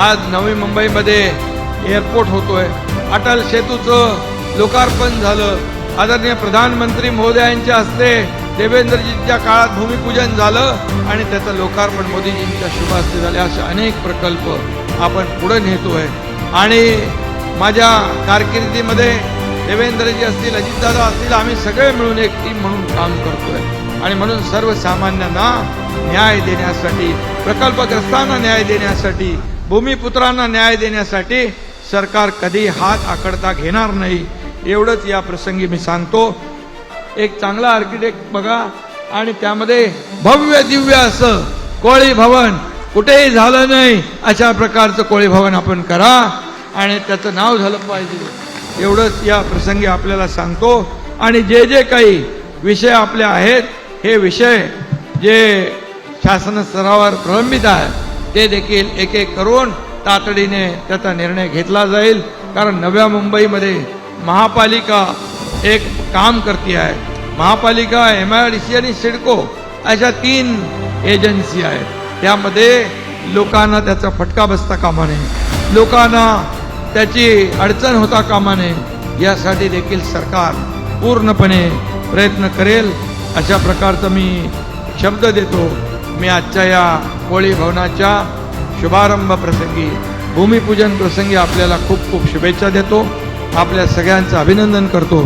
आज नवी मुंबईमध्ये एअरपोर्ट होतोय. अटल सेतूचं लोकार्पण झालं. आदरणीय प्रधानमंत्री महोदयांच्या हस्ते देवेंद्रजींच्या काळात भूमिपूजन झालं आणि त्याचं लोकार्पण मोदीजींच्या शुभ हस्ते झाले असे अनेक प्रकल्प आपण पुढे नेतोय. आणि माझ्या कारकिर्दीमध्ये देवेंद्रजी असतील अजितदादा असतील आम्ही सगळे मिळून एक टीम म्हणून काम करतोय. आणि म्हणून सर्वसामान्यांना न्याय देण्यासाठी प्रकल्पग्रस्तांना न्याय देण्यासाठी भूमिपुत्रांना न्याय देण्यासाठी सरकार कधी हात आकडता घेणार नाही एवढंच या प्रसंगी मी सांगतो. एक चांगला आर्किटेक्ट बघा आणि त्यामध्ये भव्य दिव्य असं कोळी भवन कुठेही झालं नाही अशा प्रकारचं कोळी भवन आपण करा आणि त्याचं नाव झालं पाहिजे. एवढंच या प्रसंगी आपल्याला सांगतो. आणि जे जे काही विषय आपले आहेत हे विषय जे शासन स्तरावर प्रलंबित आहे ते देखील एक एक करून तातडीने त्याचा निर्णय घेतला जाईल. कारण नव्या मुंबईमध्ये महापालिका एक काम करते आहे. महापालिका एम आय डी सी आणि सिडको अशा तीन एजन्सी आहेत. त्यामध्ये लोकांना त्याचा फटका बसता कामा नये. लोकांना त्याची अडचण होता कामा नये. यासाठी देखील सरकार पूर्णपणे प्रयत्न करेल. अशा प्रकारचा मी शब्द देतो. मी आजच्या या कोळी भवनाच्या शुभारंभ प्रसंगी भूमिपूजन प्रसंगी आपल्याला खूप खूप शुभेच्छा देतो. आपल्या सगळ्यांचं अभिनंदन करतो.